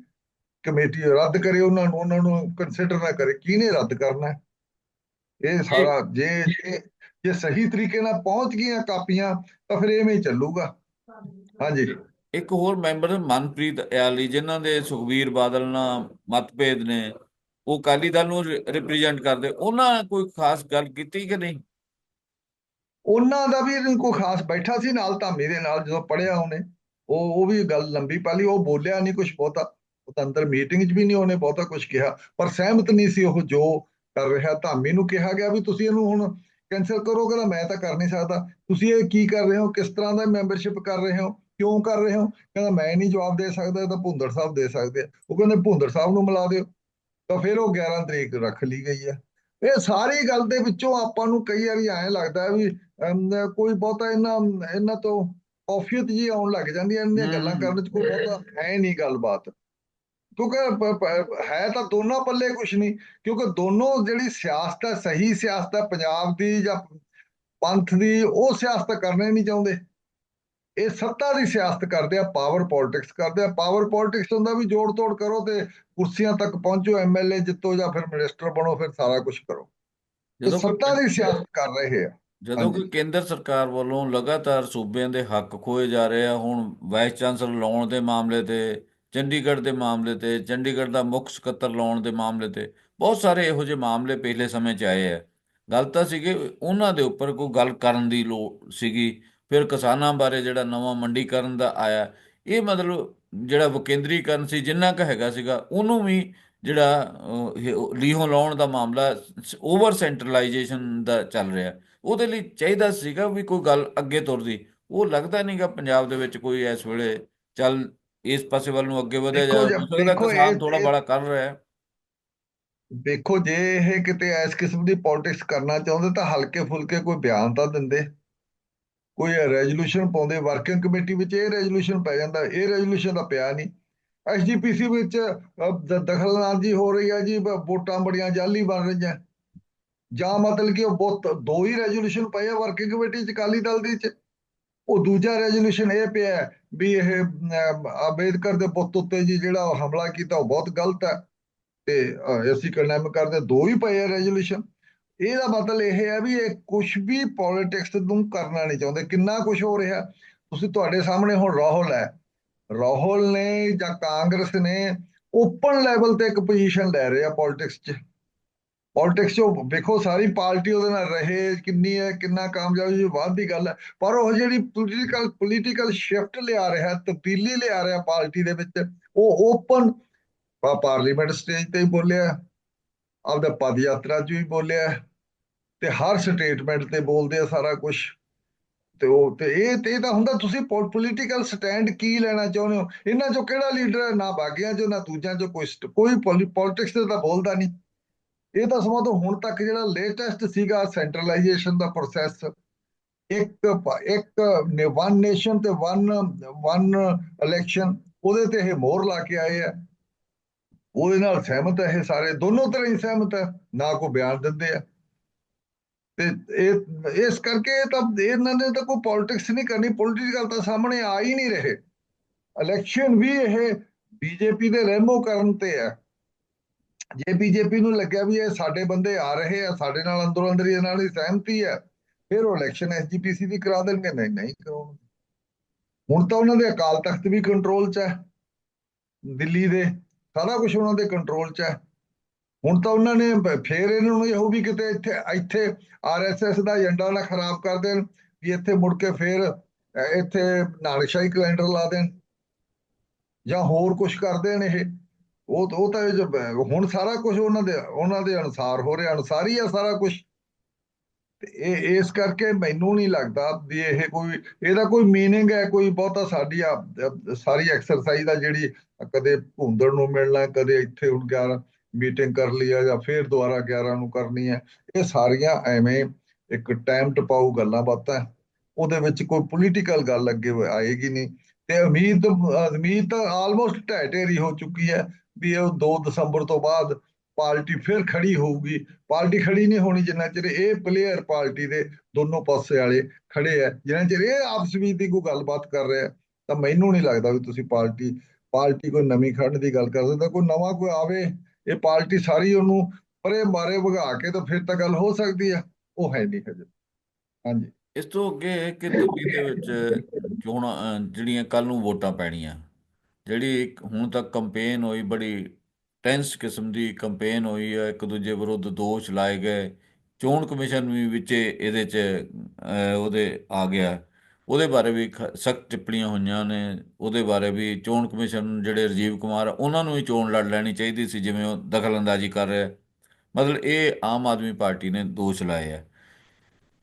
ਕਮੇਟੀ ਰੱਦ ਕਰੇ ਉਹਨਾਂ ਨੂੰ ਉਹਨਾਂ ਨੂੰ ਕੰਸੀਡਰ ਨਾ ਕਰੇ, ਕਿਹਨੇ ਰੱਦ ਕਰਨਾ? ਇਹ ਸਾਰਾ ਜੇ ਜੇ ਸਹੀ ਤਰੀਕੇ ਨਾਲ ਪਹੁੰਚ ਗਈਆਂ ਕਾਪੀਆਂ ਤਾਂ ਫਿਰ ਐਵੇਂ ਹੀ ਚੱਲੂਗਾ। ਹਾਂਜੀ। ਇੱਕ ਹੋਰ ਮੈਂਬਰ ਮਨਪ੍ਰੀਤ ਇਆਲੀ ਜਿਨ੍ਹਾਂ ਦੇ ਸੁਖਬੀਰ ਬਾਦਲ ਨਾਲ ਮਤਭੇਦ ਨੇ ਉਹ ਅਕਾਲੀ ਦਲ ਨੂੰ ਰਿਪਰੈਜ਼ੈਂਟ ਕਰਦੇ। ਉਹਨਾਂ ਕੋਈ ਖਾਸ ਗੱਲ ਕੀਤੀ ਕਿ ਨਹੀਂ? ਉਹਨਾਂ ਦਾ ਵੀ ਕੋਈ ਖਾਸ ਬੈਠਾ ਸੀ ਨਾਲ ਧਾਮੀ ਦੇ ਨਾਲ ਜਦੋਂ ਪੜਿਆ ਉਹਨੇ। ਉਹ ਉਹ ਵੀ ਗੱਲ ਲੰਬੀ ਪਾਲੀ ਉਹ ਬੋਲਿਆ ਨਹੀਂ ਕੁਝ ਬਹੁਤਾ। ਉਹ ਤਾਂ ਅੰਦਰ ਮੀਟਿੰਗ 'ਚ ਵੀ ਨਹੀਂ ਉਹਨੇ ਬਹੁਤਾ ਕੁਝ ਕਿਹਾ। ਪਰ ਸਹਿਮਤ ਨਹੀਂ ਸੀ ਉਹ ਜੋ ਕਰ ਰਿਹਾ। ਧਾਮੀ ਨੂੰ ਕਿਹਾ ਗਿਆ ਵੀ ਤੁਸੀਂ ਇਹਨੂੰ ਹੁਣ ਕੈਨਸਲ ਕਰੋ ਕਹਿੰਦਾ ਮੈਂ ਤਾਂ ਕਰ ਨਹੀਂ ਸਕਦਾ। ਤੁਸੀਂ ਇਹ ਕੀ ਕਰ ਰਹੇ ਹੋ? ਕਿਸ ਤਰ੍ਹਾਂ ਦਾ ਮੈਂਬਰਸ਼ਿਪ ਕਰ ਰਹੇ ਹੋ? ਕਿਉਂ ਕਰ ਰਹੇ ਹੋ? ਕਹਿੰਦਾ ਮੈਂ ਨਹੀਂ ਜਵਾਬ ਦੇ ਸਕਦਾ ਤਾਂ ਭੁੰਦੜ ਸਾਹਿਬ ਦੇ ਸਕਦੇ ਆ। ਉਹ ਕਹਿੰਦੇ ਭੁੰਦੜ ਸਾਹਿਬ ਨੂੰ ਮਿਲਾ ਦਿਓ। ਤਾਂ ਫਿਰ ਉਹ 11 ਤਰੀਕ ਰੱਖ ਲਈ ਗਈ ਹੈ ਇਹ ਸਾਰੀ ਗੱਲ ਦੇ ਵਿੱਚੋਂ ਆਪਾਂ ਨੂੰ ਕਈ ਵਾਰੀ ਐਂ ਲੱਗਦਾ ਵੀ ਕੋਈ ਬਹੁਤਾ ਇਹਨਾਂ ਇਹਨਾਂ ਤੋਂ ਕੌਫੀਅਤ ਜੀ ਆਉਣ ਲੱਗ ਜਾਂਦੀ ਹੈ ਇਹਨਾਂ ਦੀਆਂ ਗੱਲਾਂ। ਕਰਨ 'ਚ ਕੋਈ ਬਹੁਤਾ ਹੈ ਨਹੀਂ ਗੱਲਬਾਤ। ਕਿਉਂਕਿ ਹੈ ਤਾਂ ਦੋਨਾਂ ਪੱਲੇ ਕੁਝ ਨਹੀਂ ਕਿਉਂਕਿ ਦੋਨੋਂ ਜਿਹੜੀ ਸਿਆਸਤ ਹੈ ਸਹੀ ਸਿਆਸਤ ਹੈ ਪੰਜਾਬ ਦੀ ਜਾਂ ਪੰਥ ਦੀ ਉਹ ਸਿਆਸਤ ਕਰਨਾ ਨਹੀਂ ਚਾਹੁੰਦੇ। ਇਹ ਸੱਤਾ ਦੀ ਸਿਆਸਤ ਕਰਦੇ ਆ ਪਾਵਰ ਪੋਲਿਟਿਕਸ ਕਰਦੇ ਆ। ਪਾਵਰ ਪੋਲਿਟਿਕਸ ਹੁੰਦਾ ਵੀ ਜੋੜ ਤੋੜ ਕਰੋ ਤੇ ਕੁਰਸੀਆਂ ਤੱਕ ਪਹੁੰਚੋ ਐਮਐਲਏ ਜਿੱਤੋ ਜਾਂ ਫਿਰ ਮਿਨਿਸਟਰ ਬਣੋ ਫਿਰ ਸਾਰਾ ਕੁਝ ਕਰੋ। ਜਦੋਂ ਸੱਤਾ ਦੀ ਸਿਆਸਤ ਕਰ ਰਹੇ ਆ। ਜਦੋਂ। ਕਿ ਕੇਂਦਰ ਸਰਕਾਰ ਵੱਲੋਂ ਲਗਾਤਾਰ ਸੂਬਿਆਂ ਦੇ ਹੱਕ ਖੋਏ ਜਾ ਰਹੇ ਆ ਹੁਣ ਵਾਈਸ ਚਾਂਸਲਰ ਲਾਉਣ ਦੇ ਮਾਮਲੇ ਤੇ ਚੰਡੀਗੜ੍ਹ ਦੇ ਮਾਮਲੇ ਤੇ, ਚੰਡੀਗੜ੍ਹ ਦਾ ਮੁੱਖ ਸਕੱਤਰ ਲਾਉਣ ਦੇ ਮਾਮਲੇ ਤੇ, ਬਹੁਤ ਸਾਰੇ ਇਹੋ ਜਿਹੇ ਮਾਮਲੇ ਪਿਛਲੇ ਸਮੇਂ 'ਚ ਆਏ ਆ। ਗੱਲ ਤਾਂ ਸੀਗੀ ਉਹਨਾਂ ਦੇ ਉੱਪਰ ਕੋਈ ਗੱਲ ਕਰਨ ਦੀ ਲੋੜ ਸੀਗੀ, ਫਿਰ ਕਿਸਾਨਾਂ ਬਾਰੇ ਜਿਹੜਾ ਨਵਾਂ ਮੰਡੀਕਰਨ ਦਾ ਆਇਆ, ਇਹ ਮਤਲਬ ਜਿਹੜਾ ਵਿਕੇਂਦਰੀਕਰਨ ਸੀ, ਜਿੰਨਾ ਕੁ ਹੈਗਾ ਸੀਗਾ, ਉਹਨੂੰ ਵੀ ਜਿਹੜਾ ਲੀਹੋਂ ਲਾਉਣ ਦਾ ਮਾਮਲਾ ਓਵਰ ਸੈਂਟਰਲਾਈਜੇਸ਼ਨ ਦਾ ਚੱਲ ਰਿਹਾ। ਉਹਦੇ ਲਈ ਚਾਹੀਦਾ ਸੀਗਾ ਵੀ ਕੋਈ ਗੱਲ ਅੱਗੇ ਤੁਰਦੀ। ਉਹ ਲੱਗਦਾ ਨਹੀਂਗਾ ਪੰਜਾਬ ਦੇ ਵਿੱਚ ਕੋਈ ਇਸ ਵੇਲੇ ਚੱਲ ਇਸ ਪਾਸੇ ਵੱਲ ਨੂੰ ਅੱਗੇ ਵਧਿਆ ਜਾ ਜੀ, ਹੋ ਸਕਦਾ ਦੇਖੋ ਇਹ- ਕਿਸਾਨ ਥੋੜਾ ਬੜਾ ਕਰ ਰਿਹਾ ਹੈ। ਦੇਖੋ ਜੇ ਇਹ ਕਿਤੇ ਇਸ ਕਿਸਮ ਦੀ ਪੋਲਿਟਿਕਸ ਕਰਨਾ ਚਾਹੁੰਦੇ ਤਾਂ ਹਲਕੇ ਫੁਲਕੇ ਕੋਈ ਬਿਆਨ ਤਾਂ ਦਿੰਦੇ। ਕੋਈ ਰੈਜ਼ੋਲੂਸ਼ਨ ਪਾਉਂਦੇ। ਵਰਕਿੰਗ ਕਮੇਟੀ ਵਿੱਚ ਇਹ ਰੈਜ਼ੋਲੂਸ਼ਨ ਪੈ ਜਾਂਦਾ। ਇਹ ਰੈਜ਼ੋਲੂਸ਼ਨ ਤਾਂ ਪਿਆ ਨਹੀਂ। ਐਸਜੀਪੀਸੀ ਵਿੱਚ ਦ- ਦਖਲਅੰਦਾਜ਼ੀ ਹੋ ਰਹੀ ਹੈ ਜੀ ਵੋਟਾਂ ਬੜੀਆਂ ਜਾਲੀ ਬਣ ਰਹੀਆਂ। ਜਾਂ ਮਤਲਬ ਕਿ ਉਹ ਬਹੁਤ ਦੋ ਹੀ ਰੈਜ਼ੋਲੂਸ਼ਨ ਪਏ ਆ ਵਰਕਿੰਗ ਕਮੇਟੀ ਚ ਅਕਾਲੀ ਦਲ ਦੀ ਚ। ਉਹ ਦੂਜਾ ਰੈਜ਼ੋਲੂਸ਼ਨ ਇਹ ਪਿਆ ਵੀ ਇਹ ਅੰਬੇਦਕਰ ਦੇ ਪੁੱਤ ਉੱਤੇ ਜੀ ਜਿਹੜਾ ਉਹ ਹਮਲਾ ਕੀਤਾ ਉਹ ਬਹੁਤ ਗਲਤ ਹੈ ਤੇ ਅਸੀਂ ਕੰਡੈਮ ਕਰਦੇ ਦੋ ਹੀ ਪਏ ਆ ਰੈਜ਼ੋਲੂਸ਼ਨ ਇਹਦਾ ਮਤਲਬ ਇਹ ਹੈ ਵੀ ਇਹ ਕੁਝ ਵੀ ਪੋਲਿਟਿਕਸ ਨੂੰ ਕਰਨਾ ਨਹੀਂ ਚਾਹੁੰਦੇ। ਕਿੰਨਾ ਕੁਝ ਹੋ ਰਿਹਾ। ਤੁਸੀਂ ਤੁਹਾਡੇ ਸਾਹਮਣੇ ਹੁਣ ਰਾਹੁਲ ਹੈ। ਰਾਹੁਲ ਨੇ ਜਾਂ ਕਾਂਗਰਸ ਨੇ ਓਪਨ ਲੈਵਲ ਤੇ ਇੱਕ ਪੋਜੀਸ਼ਨ ਲੈ ਰਹੇ ਆ ਪੋਲਿਟਿਕਸ 'ਚ। ਪੋਲਿਟਿਕਸ 'ਚੋਂ ਵੇਖੋ ਸਾਰੀ ਪਾਰਟੀ ਉਹਦੇ ਨਾਲ ਰਹੇ, ਕਿੰਨੀ ਹੈ, ਕਿੰਨਾ ਕਾਮਯਾਬੀ ਜੀ ਬਾਅਦ ਦੀ ਗੱਲ ਹੈ। ਪਰ ਉਹ ਜਿਹੜੀ ਪੋਲੀਟੀਕਲ ਪੋਲੀਟੀਕਲ ਸ਼ਿਫਟ ਲਿਆ ਰਿਹਾ, ਤਬਦੀਲੀ ਲਿਆ ਰਿਹਾ ਪਾਰਟੀ ਦੇ ਵਿੱਚ, ਉਹ ਓਪਨ ਪਾਰਲੀਮੈਂਟ ਸਟੇਜ ਤੇ ਹੀ ਬੋਲਿਆ, ਆਪਦਾ ਪਦ ਯਾਤਰਾ 'ਚ ਵੀ ਬੋਲਿਆ, ਤੇ ਹਰ ਸਟੇਟਮੈਂਟ ਤੇ ਬੋਲਦੇ ਆ ਸਾਰਾ ਕੁਝ ਤੇ ਉਹ, ਤੇ ਇਹ ਤੇ ਇਹ ਤਾਂ ਹੁੰਦਾ ਤੁਸੀਂ ਪੋਲੀਟੀਕਲ ਸਟੈਂਡ ਕੀ ਲੈਣਾ ਚਾਹੁੰਦੇ ਹੋ? ਇਹਨਾਂ ਚੋਂ ਕਿਹੜਾ ਲੀਡਰ ਹੈ? ਨਾ ਬਾਗੀਆਂ ਚੋਂ, ਨਾ ਦੂਜਿਆਂ ਚੋਂ, ਕੋਈ st- ਕੋਈ ਪੋਲਿਟਿਕਸ ਤੇ ਤਾਂ ਬੋਲਦਾ ਨਹੀਂ। ਇਹ ਤਾਂ ਸਮਾਂ ਤੋਂ ਹੁਣ ਤੱਕ ਜਿਹੜਾ ਲੇਟੈਸਟ ਸੀਗਾ ਸੈਂਟਰਲਾਈਜੇਸ਼ਨ ਦਾ ਪ੍ਰੋਸੈਸ ਇੱਕ ਪ- ਇੱਕ ਵਨ ਨੇਸ਼ਨ ਤੇ ਵਨ ਵਨ ਇਲੈਕਸ਼ਨ ਉਹਦੇ ਤੇ ਇਹ ਮੋਹਰ ਲਾ ਕੇ ਆਏ ਆ। ਉਹਦੇ ਨਾਲ ਸਹਿਮਤ ਹੈ ਇਹ ਸਾਰੇ, ਦੋਨੋਂ ਤਰ੍ਹਾਂ ਹੀ ਸਹਿਮਤ ਹੈ ਨਾ ਕੋਈ ਬਿਆਨ ਦਿੰਦੇ ਆ। ਤੇ ਇਹ, ਇਸ ਕਰਕੇ ਤਾਂ, ਇਹਨਾਂ ਨੇ ਤਾਂ ਕੋਈ ਪੋਲਿਟਿਕਸ ਨਹੀਂ ਕਰਨੀ ਪੋਲੀਟੀਕਲ ਤਾਂ ਸਾਹਮਣੇ ਆ ਹੀ ਨਹੀਂ ਰਹੇ। ਇਲੈਕਸ਼ਨ ਵੀ ਇਹ ਬੀਜੇਪੀ ਦੇ ਰਹਿਮੋ ਕਰਨ ਤੇ ਹੈ ਜੇ ਬੀਜੇਪੀ ਨੂੰ ਲੱਗਿਆ ਵੀ ਇਹ ਸਾਡੇ ਬੰਦੇ ਆ ਰਹੇ ਆ, ਸਾਡੇ ਨਾਲ ਅੰਦਰੋਂ ਅੰਦਰ ਹੀ ਇਹਨਾਂ ਦੀ ਸਹਿਮਤੀ ਹੈ, ਫਿਰ ਉਹ ਇਲੈਕਸ਼ਨ ਐਸਜੀਪੀਸੀ ਦੀ ਕਰਾ ਦੇਣਗੇ, ਨਹੀਂ ਨਹੀਂ ਕਰਾਉਣਗੇ। ਹੁਣ ਤਾਂ ਉਹਨਾਂ ਦੇ ਅਕਾਲ ਤਖਤ ਵੀ ਕੰਟਰੋਲ 'ਚ ਹੈ, ਦਿੱਲੀ ਦੇ, ਸਾਰਾ ਕੁਝ ਉਹਨਾਂ ਦੇ ਕੰਟਰੋਲ 'ਚ ਹੈ। ਹੁਣ ਤਾਂ ਉਹਨਾਂ ਨੇ ਬ- ਫੇਰ ਇਹਨਾਂ ਨੂੰ ਇਹੋ ਵੀ ਕਿਤੇ ਇੱਥੇ ਇੱਥੇ ਆਰਐਸਐਸ ਦਾ ਏਜੰਡਾ ਨਾ ਖਰਾਬ ਕਰ ਦੇਣ, ਵੀ ਇੱਥੇ ਮੁੜ ਕੇ ਫੇਰ ਇੱਥੇ ਨਾਨਕਸ਼ਾਹੀ ਕੈਲੰਡਰ ਲਾ ਦੇਣ, ਜਾਂ ਹੋਰ ਕੁਝ ਕਰ ਦੇਣ ਇਹ। ਉਹ ਉਹ ਤਾਂ ਇਹ ਹੁਣ ਸਾਰਾ ਕੁਝ ਉਹਨਾਂ ਦੇ ਉਹਨਾਂ ਦੇ ਅਨੁਸਾਰ ਹੋ ਰਿਹਾ, ਅਨੁਸਾਰ ਆ ਸਾਰਾ ਕੁਝ ਤੇ ਇਹ ਇਸ ਕਰਕੇ ਮੈਨੂੰ ਨਹੀਂ ਲੱਗਦਾ ਵੀ ਇਹ ਕੋਈ ਇਹਦਾ ਕੋਈ ਮੀਨਿੰਗ ਹੈ, ਕੋਈ ਬਹੁਤਾ ਸਾਡੀ ਸਾਰੀ ਐਕਸਰਸਾਈਜ਼ ਆ ਜਿਹੜੀ ਕਦੇ ਭੁੰਦੜ ਨੂੰ ਮਿਲਣਾ, ਕਦੇ ਇੱਥੇ ਹੁਣ 11 ਮੀਟਿੰਗ ਕਰ ਲਈ ਆ ਜਾਂ ਫਿਰ ਦੁਬਾਰਾ 11 ਨੂੰ ਕਰਨੀ ਹੈ ਇਹ ਸਾਰੀਆਂ ਐਵੇਂ ਇੱਕ ਟਾਈਮ ਟਪਾਊ ਗੱਲਾਂ ਬਾਤਾਂ। ਉਹਦੇ ਵਿੱਚ ਕੋਈ ਪੋਲੀਟੀਕਲ ਗੱਲ ਅੱਗੇ ਆਏਗੀ ਨਹੀਂ। ਤੇ ਉਮੀਦ ਉਮੀਦ ਤਾਂ ਆਲਮੋਸਟ ਢਹਿ ਢੇਰੀ ਹੋ ਚੁੱਕੀ ਹੈ ਵੀ ਇਹ 2 ਦਸੰਬਰ ਤੋਂ ਬਾਅਦ ਪਾਰਟੀ ਫਿਰ ਖੜੀ ਹੋਊਗੀ। ਪਾਰਟੀ ਖੜੀ ਨਹੀਂ ਹੋਣੀ ਜਿੰਨਾ ਚਿਰ ਇਹ ਪਲੇਅਰ ਪਾਰਟੀ ਦੇ ਦੋਨੋਂ ਪਾਸੇ ਵਾਲੇ ਖੜੇ ਆ, ਜਿੰਨਾ ਚਿਰ ਇਹ ਆਪਸ ਵਿੱਚ ਦੀ ਕੋਈ ਗੱਲਬਾਤ ਕਰ ਰਿਹਾ, ਤਾਂ ਮੈਨੂੰ ਨਹੀਂ ਲੱਗਦਾ ਵੀ ਤੁਸੀਂ ਪਾਰਟੀ ਪਾਰਟੀ ਕੋਈ ਨਵੀਂ ਖੜਨ ਦੀ ਗੱਲ ਕਰ ਸਕਦਾ, ਕੋਈ ਨਵਾਂ ਕੋਈ ਆਵੇ, ਇਹ ਪਾਰਟੀ ਸਾਰੀ ਉਹਨੂੰ ਪਰੇ ਮਾਰੇ ਭਗਾ ਕੇ ਤਾਂ ਫਿਰ ਤਾਂ ਗੱਲ ਹੋ ਸਕਦੀ ਆ, ਉਹ ਹੈ ਨਹੀਂ ਹਜੇ। ਹਾਂਜੀ। ਇਸ ਤੋਂ ਅੱਗੇ ਕਿ ਦਿੱਲੀ ਦੇ ਵਿੱਚ ਚੋਣਾਂ ਜਿਹੜੀਆਂ ਕੱਲ ਨੂੰ ਵੋਟਾਂ ਪੈਣੀਆਂ? ਜਿਹੜੀ ਇੱਕ ਹੁਣ ਤੱਕ ਕੰਪੇਨ ਹੋਈ ਬੜੀ ਟੈਂਸ ਕਿਸਮ ਦੀ ਕੰਪੇਨ ਹੋਈ ਹੈ। ਇੱਕ ਦੂਜੇ ਵਿਰੁੱਧ ਦੋਸ਼ ਲਾਏ ਗਏ। ਚੋਣ ਕਮਿਸ਼ਨ ਵੀ ਵਿੱਚ ਇਹਦੇ 'ਚ ਉਹਦੇ ਆ ਗਿਆ। ਉਹਦੇ ਬਾਰੇ ਵੀ ਸਖਤ ਟਿੱਪਣੀਆਂ ਹੋਈਆਂ ਨੇ। ਉਹਦੇ ਬਾਰੇ ਵੀ ਚੋਣ ਕਮਿਸ਼ਨ ਜਿਹੜੇ ਰਾਜੀਵ ਕੁਮਾਰ ਆ, ਉਹਨਾਂ ਨੂੰ ਵੀ ਚੋਣ ਲੜ ਲੈਣੀ ਚਾਹੀਦੀ ਸੀ ਜਿਵੇਂ ਉਹ ਦਖਲਅੰਦਾਜ਼ੀ ਕਰ ਰਿਹਾ। ਮਤਲਬ ਇਹ ਆਮ ਆਦਮੀ ਪਾਰਟੀ ਨੇ ਦੋਸ਼ ਲਾਏ ਆ।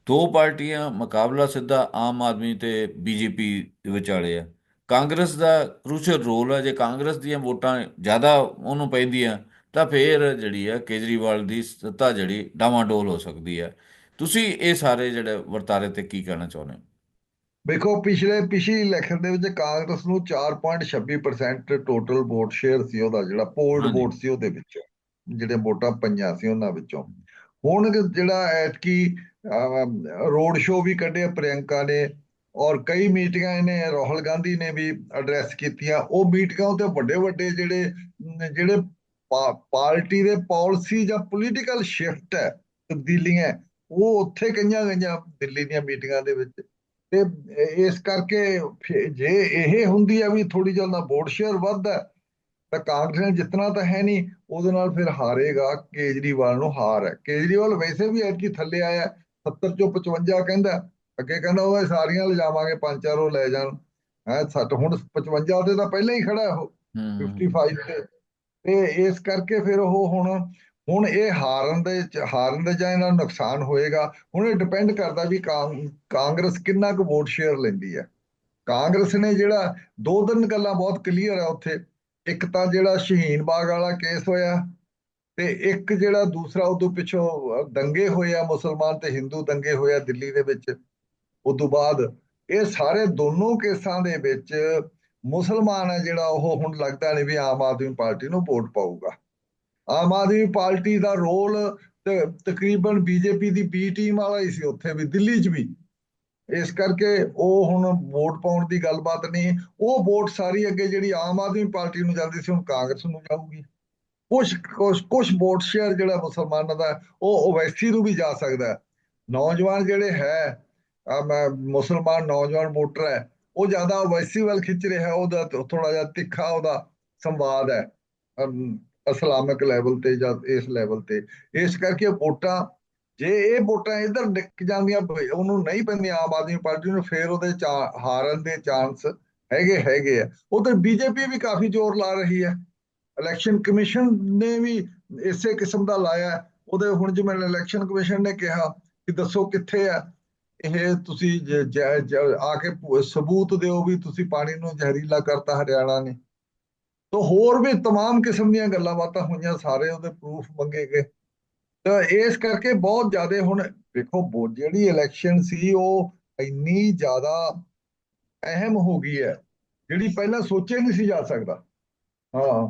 ਦੋ ਪਾਰਟੀਆਂ ਮੁਕਾਬਲਾ ਸਿੱਧਾ ਆਮ ਆਦਮੀ ਤੇ ਬੀਜੇਪੀ ਦੇ ਵਿਚਾਲੇ ਆ। ਕਾਂਗਰਸ ਦਾ ਕ੍ਰੂਸ਼ਲ ਰੋਲ ਹੈ ਜੇ ਕਾਂਗਰਸ ਦੀਆਂ ਵੋਟਾਂ ਜ਼ਿਆਦਾ ਉਹਨੂੰ ਪੈਂਦੀਆਂ ਤਾਂ ਫੇਰ ਜਿਹੜੀ ਆ ਕੇਜਰੀਵਾਲ ਦੀ ਸੱਤਾ ਜਿਹੜੀ ਡਾਵਾਂਡੋਲ ਹੋ ਸਕਦੀ ਹੈ ਤੁਸੀਂ ਇਹ ਸਾਰੇ ਜਿਹੜੇ ਵਰਤਾਰੇ ਤੇ ਕੀ ਕਹਿਣਾ ਚਾਹੁੰਦੇ ਹੋ? ਵੇਖੋ ਪਿਛਲੇ ਪਿਛਲੀ ਇਲੈਕਸ਼ਨ ਦੇ ਵਿੱਚ ਕਾਂਗਰਸ ਨੂੰ 4.26% ਟੋਟਲ ਵੋਟ ਸ਼ੇਅਰ ਸੀ ਉਹਦਾ ਜਿਹੜਾ ਪੋਲਡ। ਵੋਟ ਸੀ ਉਹਦੇ ਵਿੱਚ ਜਿਹੜੇ ਵੋਟਾਂ ਪਈਆਂ ਸੀ ਉਹਨਾਂ ਵਿੱਚੋਂ। ਹੁਣ ਜਿਹੜਾ ਐਤਕੀ ਰੋਡ ਸ਼ੋਅ ਵੀ ਕੱਢਿਆ ਪ੍ਰਿਯੰਕਾ ਨੇ ਔਰ ਕਈ ਮੀਟਿੰਗਾਂ ਇਹਨੇ ਰਾਹੁਲ ਗਾਂਧੀ ਨੇ ਵੀ ਐਡਰੈਸ ਕੀਤੀਆਂ। ਉਹ ਮੀਟਿੰਗਾਂ ਉੱਤੇ ਵੱਡੇ ਵੱਡੇ ਜਿਹੜੇ ਜਿਹੜੇ ਪਾਰਟੀ ਦੇ ਪਾਲਿਸੀ ਜਾਂ ਪੋਲੀਟੀਕਲ ਸ਼ਿਫਟ ਹੈ, ਤਬਦੀਲੀਆਂ ਉਹ ਉੱਥੇ ਕਈਆਂ ਗਈਆਂ ਦਿੱਲੀ ਦੀਆਂ ਮੀਟਿੰਗਾਂ ਦੇ ਵਿੱਚ। ਤੇ ਇਸ ਕਰਕੇ ਫਿਰ ਜੇ ਇਹ ਹੁੰਦੀ ਆ ਵੀ ਥੋੜੀ ਜਿਹਾ ਦਾ ਵੋਟ ਸ਼ੇਅਰ ਵੱਧਦਾ ਤਾਂ ਕਾਂਗਰਸ ਨੇ ਜਿੱਤਣਾ ਤਾਂ ਹੈ ਨਹੀਂ, ਉਹਦੇ ਨਾਲ ਫਿਰ ਹਾਰੇਗਾ ਕੇਜਰੀਵਾਲ ਨੂੰ ਹਾਰ ਹੈ। ਕੇਜਰੀਵਾਲ ਵੈਸੇ ਵੀ ਐਤਕੀ ਥੱਲੇ ਆਇਆ 70 ਚੋਂ 55 ਕਹਿੰਦਾ ਅੱਗੇ ਕਹਿੰਦਾ ਉਹ ਸਾਰੀਆਂ ਲਿਜਾਵਾਂਗੇ ਪੰਜ ਚਾਰ ਉਹ ਲੈ ਜਾਣ। ਹੈ ਸੱਟ ਹੁਣ 55 ਤੇ ਤਾਂ ਪਹਿਲਾਂ ਹੀ ਖੜਾ ਉਹ ਹੂੰ। 55 ਤੇ। ਤੇ ਇਸ ਕਰਕੇ ਫਿਰ ਉਹ ਹੁਣ ਹੁਣ ਇਹ ਹਾਰਨ ਦੇ ਹਾਰਨ ਦੇ ਜਾਂ ਇਹਨਾਂ ਨੂੰ ਨੁਕਸਾਨ ਹੋਏਗਾ। ਹੁਣ ਇਹ ਡਿਪੈਂਡ ਕਰਦਾ ਵੀ ਕਾਂਗਰਸ ਕਿੰਨਾ ਕੁ ਵੋਟ ਸ਼ੇਅਰ ਲੈਂਦੀ ਹੈ। ਕਾਂਗਰਸ ਨੇ ਜਿਹੜਾ ਦੋ ਦਿਨ ਗੱਲਾਂ ਬਹੁਤ ਕਲੀਅਰ ਆ ਉੱਥੇ। ਇੱਕ ਤਾਂ ਜਿਹੜਾ ਸ਼ਹੀਨ ਬਾਗ ਵਾਲਾ ਕੇਸ ਹੋਇਆ ਤੇ ਇੱਕ ਜਿਹੜਾ ਦੂਸਰਾ ਉਦੋਂ ਪਿੱਛੋਂ ਦੰਗੇ ਹੋਏ ਆ ਮੁਸਲਮਾਨ ਤੇ ਹਿੰਦੂ ਦੰਗੇ ਹੋਏ ਆ ਦਿੱਲੀ ਦੇ ਵਿੱਚ। ਉਦੋਂ ਬਾਅਦ ਇਹ ਸਾਰੇ ਦੋਨੋਂ ਕੇਸਾਂ ਦੇ ਵਿੱਚ ਮੁਸਲਮਾਨ ਹੈ ਜਿਹੜਾ ਉਹ ਹੁਣ ਲੱਗਦਾ ਨਹੀਂ ਵੀ ਆਮ ਆਦਮੀ ਪਾਰਟੀ ਨੂੰ ਵੋਟ ਪਾਊਗਾ। ਆਮ ਆਦਮੀ ਪਾਰਟੀ ਦਾ ਰੋਲ ਤਕਰੀਬਨ ਬੀਜੇਪੀ ਦੀ ਬੀ ਟੀਮ ਵਾਲਾ ਹੀ ਸੀ ਉੱਥੇ ਵੀ, ਦਿੱਲੀ 'ਚ ਵੀ। ਇਸ ਕਰਕੇ ਉਹ ਹੁਣ ਵੋਟ ਪਾਉਣ ਦੀ ਗੱਲਬਾਤ ਨਹੀਂ, ਉਹ ਵੋਟ ਸਾਰੀ ਅੱਗੇ ਜਿਹੜੀ ਆਮ ਆਦਮੀ ਪਾਰਟੀ ਨੂੰ ਜਾਂਦੀ ਸੀ, ਹੁਣ ਕਾਂਗਰਸ ਨੂੰ ਜਾਊਗੀ। ਕੁਝ ਕੁਝ ਕੁਝ ਵੋਟ ਸ਼ੇਅਰ ਜਿਹੜਾ ਮੁਸਲਮਾਨਾਂ ਦਾ, ਉਹ ਓਵੈਸੀ ਨੂੰ ਵੀ ਜਾ ਸਕਦਾ। ਨੌਜਵਾਨ ਜਿਹੜੇ ਹੈ ਮੁਸਲਮਾਨ ਨੌਜਵਾਨ ਵੋਟਰ ਹੈ, ਉਹ ਜ਼ਿਆਦਾ ਓਵੈਸੀ ਵੱਲ ਖਿੱਚ ਰਿਹਾ ਉਹਦਾ ਥੋੜਾ ਜਿਹਾ ਤਿੱਖਾ ਉਹਦਾ ਸੰਵਾਦ ਹੈ ਇਸਲਾਮਿਕ ਲੈਵਲ ਤੇ ਜਾਂ ਇਸ ਲੈਵਲ ਤੇ। ਇਸ ਕਰਕੇ ਵੋਟਾਂ, ਜੇ ਇਹ ਵੋਟਾਂ ਇਧਰ ਨਿਕ ਜਾਂਦੀਆਂ ਉਹਨੂੰ ਨਹੀਂ ਪੈਂਦੀਆਂ ਆਮ ਆਦਮੀ ਪਾਰਟੀ ਨੂੰ, ਫੇਰ ਉਹਦੇ ਚਾ- ਹਾਰਨ ਦੇ ਚਾਂਸ ਹੈਗੇ ਹੈਗੇ ਆ। ਉਧਰ ਬੀਜੇਪੀ ਵੀ ਕਾਫੀ ਜ਼ੋਰ ਲਾ ਰਹੀ ਹੈ। ਇਲੈਕਸ਼ਨ ਕਮਿਸ਼ਨ ਨੇ ਵੀ ਇਸੇ ਕਿਸਮ ਦਾ ਲਾਇਆ। ਉਹਦੇ, ਹੁਣ ਜਿਵੇਂ ਇਲੈਕਸ਼ਨ ਕਮਿਸ਼ਨ ਨੇ ਕਿਹਾ ਕਿ ਦੱਸੋ ਕਿੱਥੇ ਆ ਇਹ ਤੁਸੀਂ ਜ- ਜ- ਜ- ਆ ਕੇ ਪ- ਸਬੂਤ ਦਿਓ ਵੀ ਤੁਸੀਂ ਪਾਣੀ ਨੂੰ ਜ਼ਹਿਰੀਲਾ ਕਰਤਾ ਹਰਿਆਣਾ ਨੇ ਤੋ ਹੋਰ ਵੀ तमाम ਕਿਸਮ ਦੀਆਂ ਗੱਲਾਂ ਬਾਤਾਂ ਹੋਈਆਂ ਸਾਰੇ ਉਹਦੇ ਪ੍ਰੂਫ ਮੰਗੇ ਗਏ ਤਾਂ ਇਸ ਕਰਕੇ ਬਹੁਤ ਜ਼ਿਆਦਾ ਹੁਣ ਦੇਖੋ ਵੋ- ਜਿਹੜੀ ਇਲੈਕਸ਼ਨ ਸੀ ਉਹ ਇੰਨੀ ਜ਼ਿਆਦਾ ਅਹਿਮ ਹੋ ਗਈ ਹੈ ਜਿਹੜੀ ਪਹਿਲਾਂ ਸੋਚਿਆ ਨਹੀਂ ਸੀ ਜਾ ਸਕਦਾ ਹਾਂ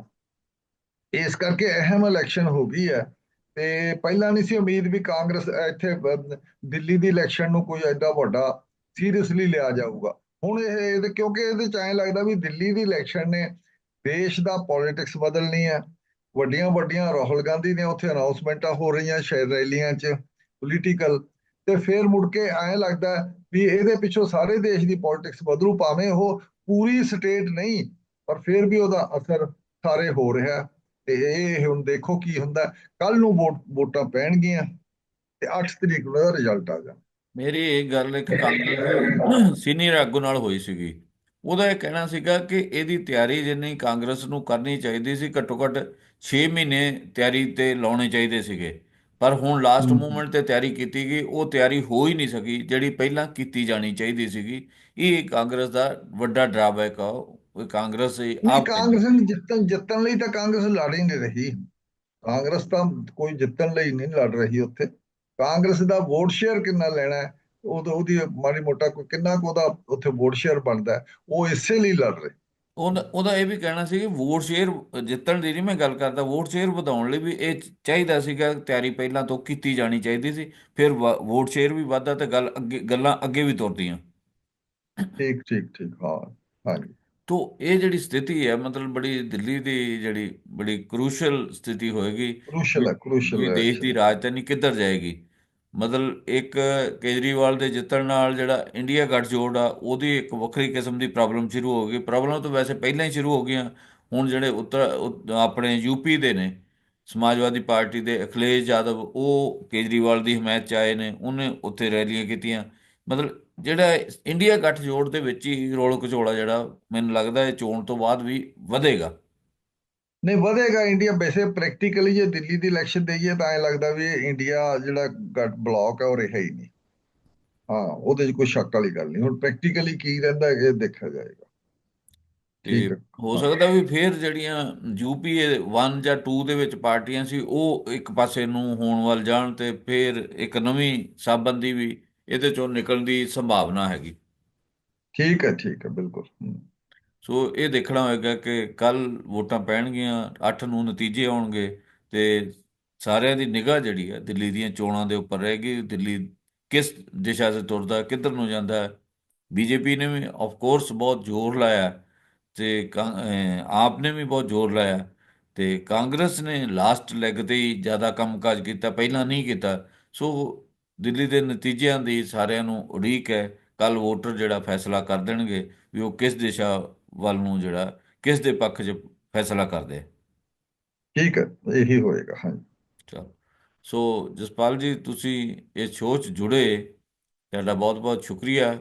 ਇਸ ਕਰਕੇ ਅਹਿਮ ਇਲੈਕਸ਼ਨ ਹੋ ਗਈ ਹੈ ਤੇ ਪਹਿਲਾਂ ਨਹੀਂ ਸੀ ਉਮੀਦ ਵੀ ਕਾਂਗਰਸ ਇੱਥੇ, ਦਿੱਲੀ ਦੀ ਇਲੈਕਸ਼ਨ ਨੂੰ ਕੋਈ ਐਡਾ ਵੱਡਾ ਸੀਰੀਅਸਲੀ ਲਿਆ ਜਾਊਗਾ। ਹੁਣ ਇਹ, ਇਹਦੇ- ਕਿਉਂਕਿ ਇਹਦੇ ਚ ਐਂ ਲੱਗਦਾ ਵੀ ਦਿੱਲੀ ਦੀ ਇਲੈਕਸ਼ਨ ਨੇ ਦੇਸ਼ ਦਾ ਪੋਲਿਟਿਕਸ ਬਦਲਣੀ ਹੈ। ਵੱਡੀਆਂ ਵੱਡੀਆਂ ਰਾਹੁਲ ਗਾਂਧੀ ਦੀਆਂ ਉੱਥੇ ਅਨਾਉਂਸਮੈਂਟਾਂ ਹੋ ਰਹੀਆਂ ਸ਼ਹਿਰ ਰੈਲੀਆਂ 'ਚ ਪੋਲੀਟੀਕਲ ਤੇ ਫਿਰ ਮੁੜ ਕੇ ਐਂ ਲੱਗਦਾ ਵੀ ਇਹਦੇ ਪਿੱਛੋਂ ਸਾਰੇ ਦੇਸ਼ ਦੀ ਪੋਲਿਟਿਕਸ ਬਦਲੂ, ਭਾਵੇਂ ਉਹ ਪੂਰੀ ਸਟੇਟ ਨਹੀਂ, ਪਰ ਫਿਰ ਵੀ ਉਹਦਾ ਅਸਰ ਸਾਰੇ ਹੋ ਰਿਹਾ। ਤੇ ਇਹ ਹੁਣ ਦੇਖੋ ਕੀ ਹੁੰਦਾ ਕੱਲ ਨੂੰ ਵੋਟ ਪੈਣਗੀਆਂ ਤੇ 8 ਤਰੀਕ ਨੂੰ ਇਹਦਾ ਰਿਜ਼ਲਟ ਆ ਜਾਣਾ। ਮੇਰੀ ਇਹ ਗੱਲ ਇੱਕ ਕਾਂਗਰਸ ਸੀਨੀਅਰ ਆਗੂ ਨਾਲ ਹੋਈ ਸੀਗੀ। ਉਹਦਾ ਇਹ ਕਹਿਣਾ ਸੀਗਾ ਕਿ ਇਹਦੀ ਤਿਆਰੀ ਜਿੰਨੀ ਕਾਂਗਰਸ ਨੂੰ ਕਰਨੀ ਚਾਹੀਦੀ ਸੀ ਘੱਟੋ ਘੱਟ 6 ਮਹੀਨੇ ਤਿਆਰੀ ਤੇ ਲਾਉਣੇ ਚਾਹੀਦੇ ਸੀਗੇ। ਪਰ ਹੁਣ ਲਾਸਟ। ਮੂਮੈਂਟ ਤੇ ਤਿਆਰੀ ਕੀਤੀ ਗਈ ਉਹ ਤਿਆਰੀ ਹੋ ਹੀ ਨਹੀਂ ਸਕੀ ਜਿਹੜੀ ਪਹਿਲਾਂ ਕੀਤੀ ਜਾਣੀ ਚਾਹੀਦੀ ਸੀਗੀ। ਇਹ ਕਾਂਗਰਸ ਦਾ ਵੱਡਾ ਡਰਾਬੈਕ ਆ ਉਹ ਕਾਂਗਰਸ ਹੀ ਆਪ ਕਾਂਗਰਸ ਨੇ ਜਿੱਤਣ ਜਿੱਤਣ ਲਈ ਤਾਂ ਕਾਂਗਰਸ ਲੜ ਹੀ ਨਹੀਂ ਰਹੀ। ਕਾਂਗਰਸ ਤਾਂ ਕੋਈ ਜਿੱਤਣ ਲਈ ਨਹੀਂ ਲੜ ਰਹੀ ਉੱਥੇ। ਕਾਂਗਰਸ ਦਾ ਵੋਟ ਸ਼ੇਅਰ ਕਿੰਨਾ ਲੈਣਾ ਹੈ? ਉਹ ਤਾਂ ਉਹਦੀ ਮਾੜੀ ਮੋਟਾ ਕੋਈ ਕਿੰਨਾ ਕੁ ਉਹਦਾ ਉੱਥੇ ਵੋਟ ਸ਼ੇਅਰ ਬਣਦਾ ਉਹ ਇਸੇ ਲਈ ਲੜ ਰਹੇ। ਉਹਦਾ ਇਹ ਵੀ ਕਹਿਣਾ ਸੀ ਕਿ ਵੋਟ ਸ਼ੇਅਰ ਜਿੱਤਣ ਦੀ ਨਹੀਂ ਮੈਂ ਗੱਲ ਕਰਦਾ ਵੋਟ ਸ਼ੇਅਰ ਵਧਾਉਣ ਲਈ ਵੀ ਇਹ ਚਾਹੀਦਾ ਸੀਗਾ ਤਿਆਰੀ ਪਹਿਲਾਂ ਤੋਂ ਕੀਤੀ ਜਾਣੀ ਚਾਹੀਦੀ ਸੀ ਫਿਰ ਵੋਟ ਸ਼ੇਅਰ ਵੀ ਵੱਧਦਾ ਤੇ ਗੱਲ ਅੱਗੇ ਗੱਲਾਂ ਅੱਗੇ ਵੀ ਤੁਰਦੀਆਂ। ਠੀਕ ਠੀਕ ਠੀਕ ਹਾਂ ਹਾਂਜੀ। ਤੋ ਇਹ ਜਿਹੜੀ ਸਥਿਤੀ ਹੈ ਮਤਲਬ ਬੜੀ ਦਿੱਲੀ ਦੀ ਜਿਹੜੀ ਬੜੀ ਕ੍ਰੂਸ਼ਲ ਸਥਿਤੀ ਹੋਏਗੀ ਕ੍ਰੂਸ਼ਲ ਹੈ ਕ੍ਰੂਸ਼ਲ ਹੈ ਦੇਸ਼ ਦੀ ਰਾਜਧਾਨੀ ਕਿੱਧਰ ਜਾਏਗੀ? ਮਤਲਬ ਇੱਕ ਕੇਜਰੀਵਾਲ ਦੇ ਜਿੱਤਣ ਨਾਲ ਜਿਹੜਾ ਇੰਡੀਆ ਗੱਠਜੋੜ ਆ ਉਹਦੀ ਇੱਕ ਵੱਖਰੀ ਕਿਸਮ ਦੀ ਪ੍ਰੋਬਲਮ ਸ਼ੁਰੂ ਹੋ ਗਈ। ਪ੍ਰੋਬਲਮ ਤਾਂ ਵੈਸੇ ਪਹਿਲਾਂ ਹੀ ਸ਼ੁਰੂ ਹੋ ਗਈਆਂ ਹੁਣ ਜਿਹੜੇ ਉੱਤਰ ਆਪਣੇ ਯੂਪੀ ਦੇ ਨੇ ਸਮਾਜਵਾਦੀ ਪਾਰਟੀ ਦੇ ਅਖਿਲੇਸ਼ ਯਾਦਵ ਉਹ ਕੇਜਰੀਵਾਲ ਦੀ ਹਮਾਇਤ ਚ ਆਏ ਨੇ ਉਹਨੇ ਉੱਥੇ ਰੈਲੀਆਂ ਕੀਤੀਆਂ। ਮਤਲਬ ਜਿਹੜਾ ਇੰਡੀਆ ਗੱਠਜੋੜ ਦੇ ਵਿੱਚ ਹੀ ਰੋਲ ਘਚੋਲਾ ਜਿਹੜਾ ਮੈਨੂੰ ਲੱਗਦਾ ਹੈ ਚੋਣ ਤੋਂ ਬਾਅਦ ਵੀ ਵਧੇਗਾ। ਨਹੀਂ ਵਧੇਗਾ। ਇੰਡੀਆ ਵੈਸੇ ਪ੍ਰੈਕਟੀਕਲੀ ਜੇ ਦਿੱਲੀ ਦੀ ਇਲੈਕਸ਼ਨ ਦੇਈਏ ਤਾਂ ਐਂ ਲੱਗਦਾ ਵੀ ਇੰਡੀਆ ਜਿਹੜਾ ਗੱਟ ਬਲੌਕ ਹੈ ਉਹ ਰਿਹਾ ਹੀ ਨਹੀਂ। ਹਾਂ ਉਹਦੇ 'ਚ ਕੋਈ ਸ਼ੱਕ ਵਾਲੀ ਗੱਲ ਨਹੀਂ। ਹੁਣ ਪ੍ਰੈਕਟੀਕਲੀ ਕੀ ਰਹਿੰਦਾ ਇਹ ਦੇਖਿਆ ਜਾਏਗਾ। ਤੇ ਹਾਂ। ਸਕਦਾ ਵੀ ਫਿਰ ਜਿਹੜੀਆਂ ਯੂਪੀਏ 1 ਜਾਂ 2 ਦੇ ਵਿੱਚ ਪਾਰਟੀਆਂ ਸੀ ਉਹ ਇੱਕ ਪਾਸੇ ਨੂੰ ਹੋਣ ਵੱਲ ਜਾਣ ਤੇ ਫਿਰ ਇੱਕ ਨਵੀਂ ਸਾਬੰਦੀ ਵੀ ਇਹਦੇ ਚੋਂ ਨਿਕਲਣ ਦੀ ਸੰਭਾਵਨਾ ਹੈਗੀ। ਠੀਕ ਹੈ ਠੀਕ ਹੈ ਬਿਲਕੁਲ। ਸੋ ਇਹ ਦੇਖਣਾ ਹੋਏਗਾ ਕਿ ਕੱਲ ਵੋਟਾਂ ਪੈਣਗੀਆਂ 8 ਨੂੰ ਨਤੀਜੇ ਆਉਣਗੇ ਤੇ ਸਾਰਿਆਂ ਦੀ ਨਿਗਾਹ ਜਿਹੜੀ ਹੈ ਦਿੱਲੀ ਦੀਆਂ ਚੋਣਾਂ ਦੇ ਉੱਪਰ ਰਹੇਗੀ। ਦਿੱਲੀ ਕਿਸ ਦਿਸ਼ਾ 'ਚ ਤੁਰਦਾ ਕਿੱਧਰ ਨੂੰ ਜਾਂਦਾ ਹੈ ਬੀਜੇਪੀ ਨੇ ਵੀ ਆਫ ਕੋਰਸ ਬਹੁਤ ਜ਼ੋਰ ਲਾਇਆ ਤੇ ਆਪ ਨੇ ਵੀ ਬਹੁਤ ਜ਼ੋਰ ਲਾਇਆ ਤੇ ਕਾਂਗਰਸ ਨੇ ਲਾਸਟ ਲੈਗ ਤੇ ਹੀ ਜ਼ਿਆਦਾ ਕੰਮਕਾਜ ਕੀਤਾ ਪਹਿਲਾਂ ਨਹੀਂ ਕੀਤਾ। ਸੋ ਦਿੱਲੀ ਦੇ ਨਤੀਜਿਆਂ ਦੀ ਸਾਰਿਆਂ ਨੂੰ ਉਡੀਕ ਹੈ। ਕੱਲ ਵੋਟਰ ਜਿਹੜਾ ਫੈਸਲਾ ਕਰ ਦੇਣਗੇ ਵੀ ਉਹ ਕਿਸ ਦਿਸ਼ਾ ਵੱਲ ਨੂੰ ਜਿਹੜਾ ਕਿਸ ਦੇ ਪੱਖ 'ਚ ਫੈਸਲਾ ਕਰਦੇ ਠੀਕ ਹੈ ਇਹੀ ਹੋਏਗਾ ਹਾਂ ਸੋ ਜਸਪਾਲ ਜੀ ਤੁਸੀਂ ਇਸ ਸ਼ੋਅ 'ਚ ਜੁੜੇ। ਤੁਹਾਡਾ ਬਹੁਤ ਬਹੁਤ ਸ਼ੁਕਰੀਆ।